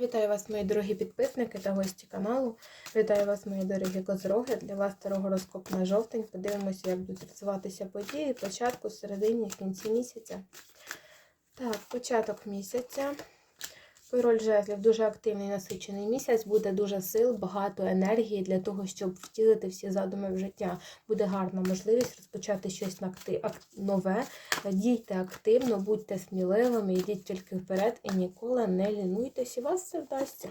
Вітаю вас, мої дорогі підписники та гості каналу. Вітаю вас, мої дорогі козороги. Для вас старого розкоп на жовтень. Подивимося, як будуть розвиватися події початку, середині, кінці місяця. Так, початок місяця. Король жезлів дуже активний насичений місяць, буде дуже сил, багато енергії для того, щоб втілити всі задуми в життя. Буде гарна можливість розпочати щось нове. Дійте активно, будьте сміливими, йдіть тільки вперед і ніколи не лінуйтесь, і вас все вдасться.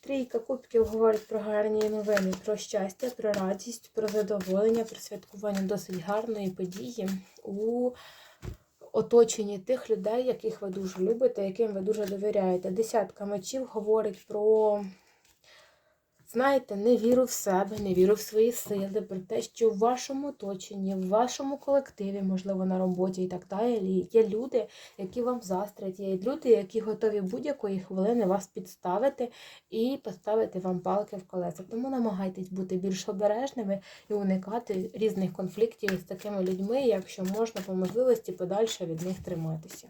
Трійка кубків говорить про гарні новини, про щастя, про радість, про задоволення, про святкування досить гарної події у оточенні тих людей, яких ви дуже любите, яким ви дуже довіряєте. Десятка мечів говорить про, знаєте, невіру в себе, невіру в свої сили, про те, що в вашому оточенні, в вашому колективі, можливо, на роботі і так далі, є люди, які вам застрять, є люди, які готові будь-якої хвилини вас підставити і поставити вам палки в колеса. Тому намагайтесь бути більш обережними і уникати різних конфліктів з такими людьми, якщо можна по можливості подальше від них триматися.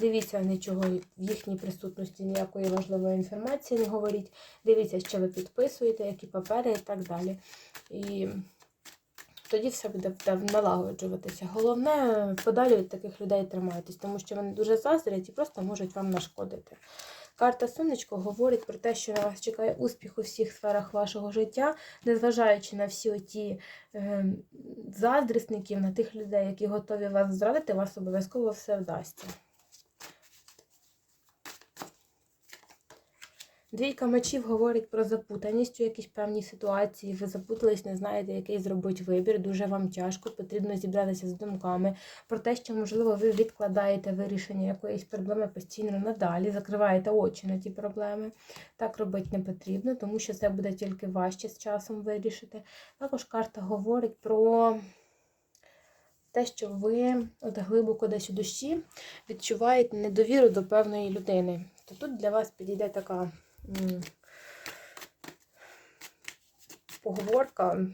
Дивіться, нічого в їхній присутності ніякої важливої інформації не говоріть. Дивіться, що ви підписуєте, які папери і так далі. І тоді все буде налагоджуватися. Головне, подалі від таких людей тримайтесь, тому що вони дуже заздрять і просто можуть вам нашкодити. Карта Сонечко говорить про те, що на вас чекає успіх у всіх сферах вашого життя, незважаючи на всі оті е, заздрісників, на тих людей, які готові вас зрадити, вас обов'язково все вдасться. Двійка мечів говорить про запутаність у якійсь певній ситуації. Ви запутались, не знаєте, який зробити вибір. Дуже вам тяжко, потрібно зібратися з думками про те, що, можливо, ви відкладаєте вирішення якоїсь проблеми постійно надалі, закриваєте очі на ті проблеми. Так робити не потрібно, тому що це буде тільки важче з часом вирішити. Також карта говорить про. Те, що ви от глибоко десь у душі відчуваєте недовіру до певної людини, то тут для вас підійде така поговорка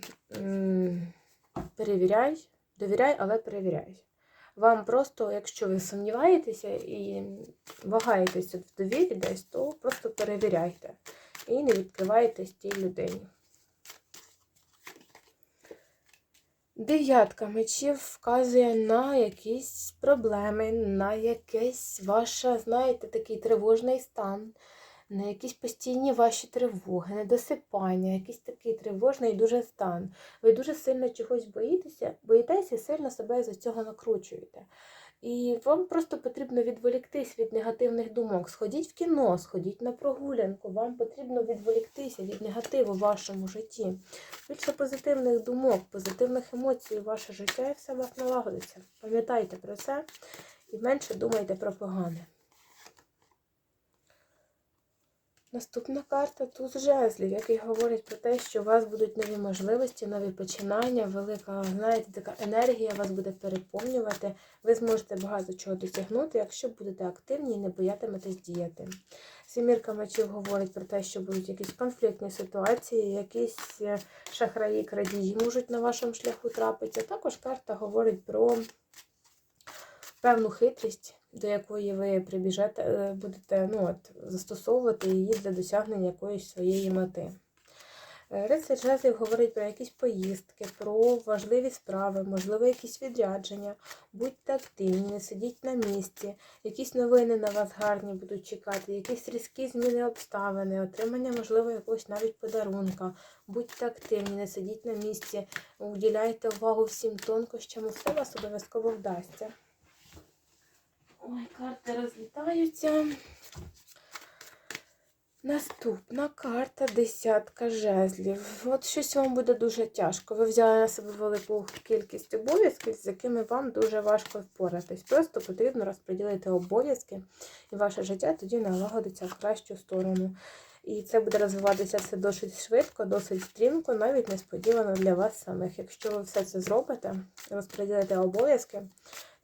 перевіряй, довіряй, але перевіряй. Вам просто, якщо ви сумніваєтеся і вагаєтеся в довірі десь, то просто перевіряйте і не відкривайтесь тій людині. Дев'ятка мечів вказує на якісь проблеми, на якийсь ваше, знаєте, такий тривожний стан, на якісь постійні ваші тривоги, недосипання, якийсь такий тривожний дуже стан. Ви дуже сильно чогось боїтеся, боїтеся і сильно себе з цього накручуєте. І вам просто потрібно відволіктись від негативних думок. Сходіть в кіно, сходіть на прогулянку. Вам потрібно відволіктися від негативу в вашому житті. Більше позитивних думок, позитивних емоцій у ваше життя і все у вас налагодиться. Пам'ятайте про це і менше думайте про погане. Наступна карта туз жезлів, який говорить про те, що у вас будуть нові можливості, нові починання, велика, знаєте, така енергія вас буде переповнювати. Ви зможете багато чого досягнути, якщо будете активні і не боятиметесь діяти. Сімірка мечів говорить про те, що будуть якісь конфліктні ситуації, якісь е, шахраї, крадії можуть на вашому шляху трапитися. Також карта говорить про певну хитрість, до якої ви прибіжете, е, будете ну, от, застосовувати її для досягнення якоїсь своєї мети. Е, Рицар жезлів говорить про якісь поїздки, про важливі справи, можливо, якісь відрядження. Будьте активні, не сидіть на місці, якісь новини на вас гарні будуть чекати, якісь різкі зміни обставини, отримання, можливо, якогось навіть подарунка. Будьте активні, не сидіть на місці, уділяйте увагу всім тонкощам, все вас обов'язково вдасться. Ой, карти розлітаються. Наступна карта десятка жезлів. От щось вам буде дуже тяжко. Ви взяли на себе велику кількість обов'язків, з якими вам дуже важко впоратись. Просто потрібно розподілити обов'язки, і ваше життя тоді налагодиться в кращу сторону. І це буде розвиватися все досить швидко, досить стрімко, навіть несподівано для вас самих. Якщо ви все це зробите, розподілите обов'язки,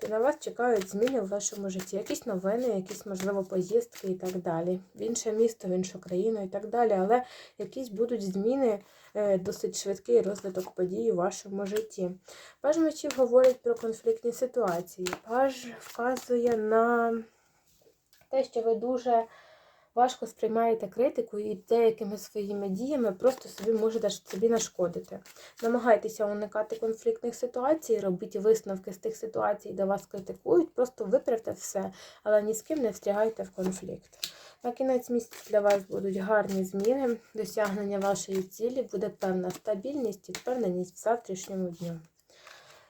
то на вас чекають зміни в вашому житті. Якісь новини, якісь, можливо, поїздки і так далі. В інше місто, в іншу країну і так далі. Але якісь будуть зміни, е, досить швидкий розвиток подій у вашому житті. Паж мечів говорить про конфліктні ситуації. Паж вказує на те, що ви дуже важко сприймаєте критику і деякими своїми діями просто собі можете собі нашкодити. Намагайтеся уникати конфліктних ситуацій, робіть висновки з тих ситуацій, де вас критикують, просто виправте все, але ні з ким не встрягайте в конфлікт. На кінець місяця для вас будуть гарні зміни, досягнення вашої цілі, буде певна стабільність і впевненість в завтрашньому дню.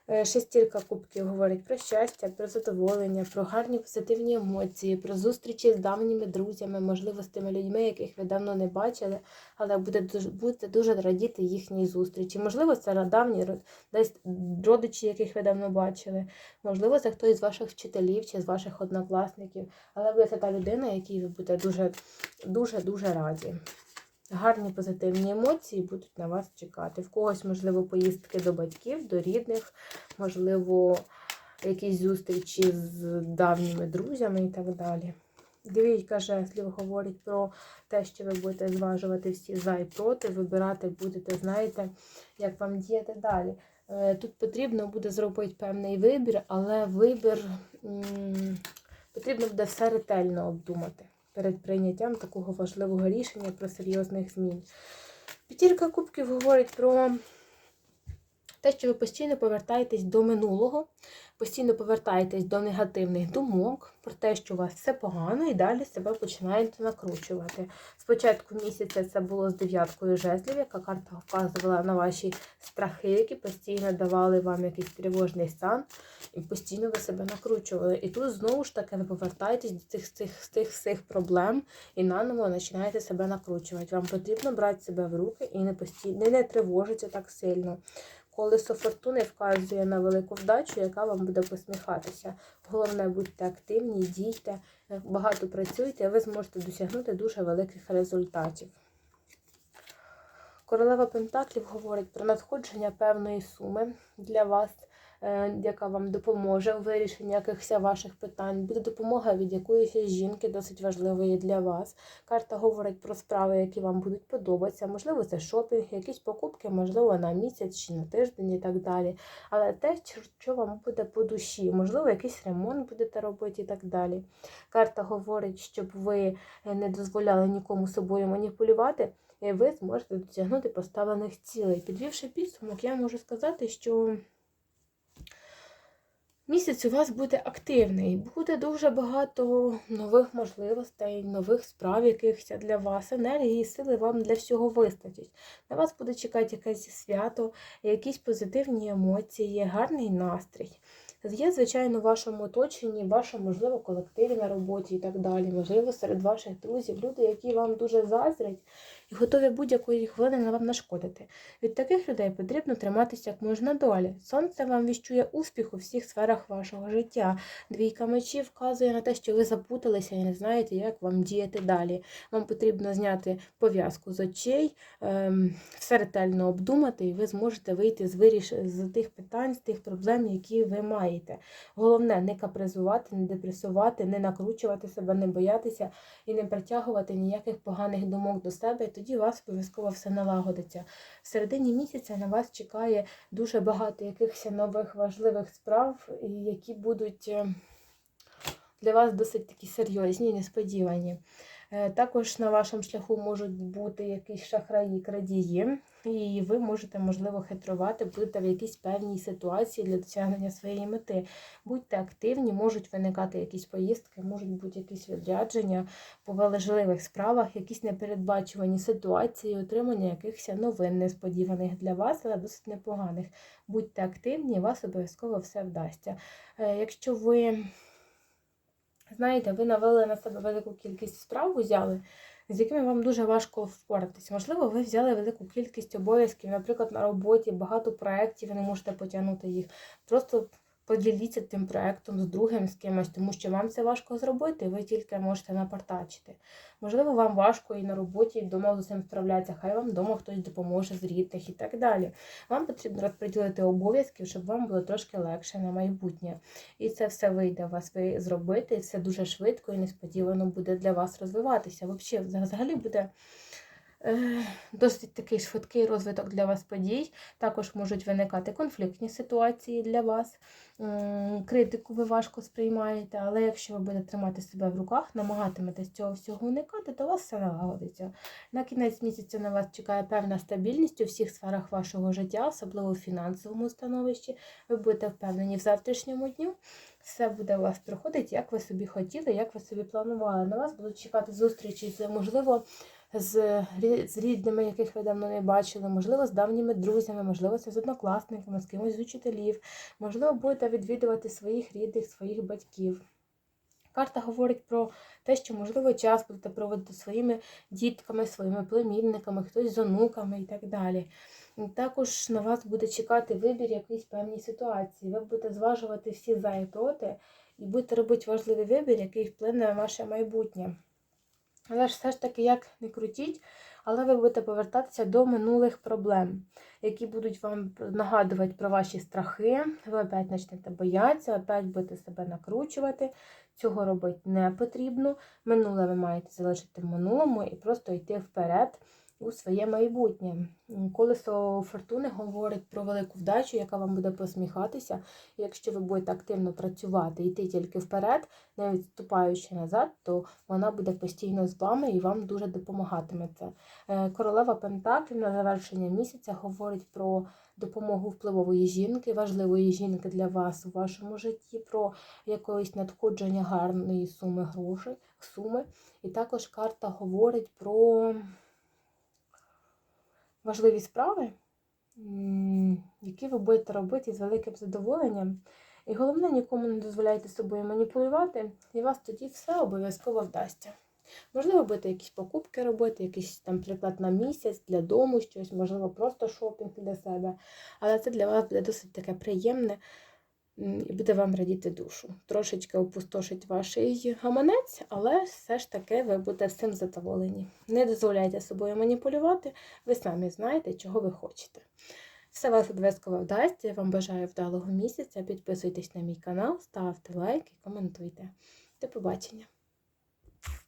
Шестірка кубків говорить про щастя, про задоволення, про гарні позитивні емоції, про зустрічі з давніми друзями, можливо, з тими людьми, яких ви давно не бачили, але буде дуже, будете дуже радіти їхній зустрічі. Можливо, це давні десь родичі, яких ви давно бачили. Можливо, це хтось з ваших вчителів чи з ваших однокласників, але ви це та людина, якій ви будете дуже дуже дуже раді. Гарні позитивні емоції будуть на вас чекати. В когось, можливо, поїздки до батьків, до рідних, можливо, якісь зустрічі з давніми друзями і так далі. Двійка жезлів говорить про те, що ви будете зважувати всі за і проти, вибирати будете, знаєте, як вам діяти далі. Е, Тут потрібно буде зробити певний вибір, але вибір потрібно буде все ретельно обдумати перед прийняттям такого важливого рішення про серйозних змін. П'ятірка кубків говорить про те, що ви постійно повертаєтесь до минулого, постійно повертаєтесь до негативних думок, про те, що у вас все погано, і далі себе починаєте накручувати. Спочатку місяця це було з дев'яткою жезлів, яка карта вказувала на ваші страхи, які постійно давали вам якийсь тривожний стан, і постійно ви себе накручували. І тут знову ж таки ви повертаєтесь до цих, цих, цих всіх проблем і наново починаєте себе накручувати. Вам потрібно брати себе в руки і не постійно не тривожиться так сильно. Колесо фортуни вказує на велику вдачу, яка вам буде посміхатися. Головне, будьте активні, дійте, багато працюйте, ви зможете досягнути дуже великих результатів. Королева Пентаклів говорить про надходження певної суми для вас, е, яка вам допоможе у вирішенні якихось ваших питань. Буде допомога від якоїсь жінки, досить важливої для вас. Карта говорить про справи, які вам будуть подобатися. Можливо, це шопінг, якісь покупки, можливо, на місяць чи на тиждень і так далі. Але те, що вам буде по душі, можливо, якийсь ремонт будете робити і так далі. Карта говорить, щоб ви не дозволяли нікому собою маніпулювати. І ви зможете досягнути поставлених цілей. Підвівши підсумок, я можу сказати, що місяць у вас буде активний, буде дуже багато нових можливостей, нових справ якихось для вас, енергії, сили вам для всього вистачить. На вас буде чекати якесь свято, якісь позитивні емоції, гарний настрій. Є, звичайно, в вашому оточенні, вашому, можливо, колективі на роботі і так далі, можливо, серед ваших друзів, люди, які вам дуже заздрять і готові будь-якої хвилини на вам нашкодити. Від таких людей потрібно триматися як можна далі. Сонце вам віщує успіх у всіх сферах вашого життя. Двійка мечів вказує на те, що ви запуталися і не знаєте, як вам діяти далі. Вам потрібно зняти пов'язку з очей, ем, все ретельно обдумати, і ви зможете вийти з виріш... з тих питань, з тих проблем, які ви маєте. Головне не капризувати, не депресувати, не накручувати себе, не боятися і не притягувати ніяких поганих думок до себе. І тоді у вас обов'язково все налагодиться. В середині місяця на вас чекає дуже багато якихось нових важливих справ, які будуть е, для вас досить такі серйозні несподівані. Е, Також на вашому шляху можуть бути якісь шахраї, крадії, і ви можете, можливо, хитрувати, будете в якійсь певній ситуації для досягнення своєї мети. Будьте активні, можуть виникати якісь поїздки, можуть бути якісь відрядження по важливих справах, якісь непередбачувані ситуації, отримання якихось новин несподіваних для вас, але досить непоганих. Будьте активні, вас обов'язково все вдасться. Е, Якщо ви знаєте, ви навели на себе велику кількість справ, взяли, з якими вам дуже важко впоратися. Можливо, ви взяли велику кількість обов'язків, наприклад, на роботі, багато проєктів, ви не можете потягнути їх. Просто поділіться тим проєктом з другим з кимось, тому що вам це важко зробити, ви тільки можете напартачити. Можливо, вам важко і на роботі, і вдома з цим справлятися, хай вам вдома хтось допоможе з рідних і так далі. Вам потрібно розподілити обов'язки, щоб вам було трошки легше на майбутнє. І це все вийде у вас ви зробити, і все дуже швидко і несподівано буде для вас розвиватися. Взагалі, буде досить такий швидкий розвиток для вас подій. Також можуть виникати конфліктні ситуації для вас. Критику ви важко сприймаєте, але якщо ви будете тримати себе в руках, намагатиметесь цього всього уникати, то у вас все налагодиться. На кінець місяця на вас чекає певна стабільність у всіх сферах вашого життя, особливо в фінансовому становищі. Ви будете впевнені в завтрашньому дню. Все буде у вас проходити, як ви собі хотіли, як ви собі планували. На вас будуть чекати зустрічі з, можливо, з, рідними, яких ви давно не бачили, можливо, з давніми друзями, можливо, це з однокласниками, з кимось з учителів, можливо, будете відвідувати своїх рідних, своїх батьків. Карта говорить про те, що, можливо, час будете проводити своїми дітками, своїми племінниками, хтось з онуками і так далі. Також на вас буде чекати вибір якоїсь певній ситуації. Ви будете зважувати всі за і проти, і будете робити важливий вибір, який вплине на ваше майбутнє. Але ж все ж таки, як не крутіть, але ви будете повертатися до минулих проблем, які будуть вам нагадувати про ваші страхи. Ви опять почнете боятися, опять будете себе накручувати. Цього робити не потрібно. Минуле ви маєте залишити в минулому і просто йти вперед у своє майбутнє. Колесо фортуни говорить про велику вдачу, яка вам буде посміхатися. Якщо ви будете активно працювати, йти тільки вперед, не відступаючи назад, то вона буде постійно з вами і вам дуже допомагатиме це. Королева Пентаклів на завершення місяця говорить про допомогу впливової жінки, важливої жінки для вас у вашому житті, про якоїсь надходження гарної суми грошей, суми. І також карта говорить про важливі справи, які ви будете робити з великим задоволенням. І головне, нікому не дозволяйте собою маніпулювати, і вас тоді все обов'язково вдасться. Можливо, будете якісь покупки робити, якийсь там приклад на місяць для дому, щось, можливо, просто шопінг для себе. Але це для вас буде досить таке приємне і буде вам радіти душу. Трошечки опустошить ваш гаманець, але все ж таки ви будете всім задоволені. Не дозволяйте собою маніпулювати, ви самі знаєте, чого ви хочете. Все вас обов'язково вдасться. Я вам бажаю вдалого місяця. Підписуйтесь на мій канал, ставте лайк і коментуйте. До побачення!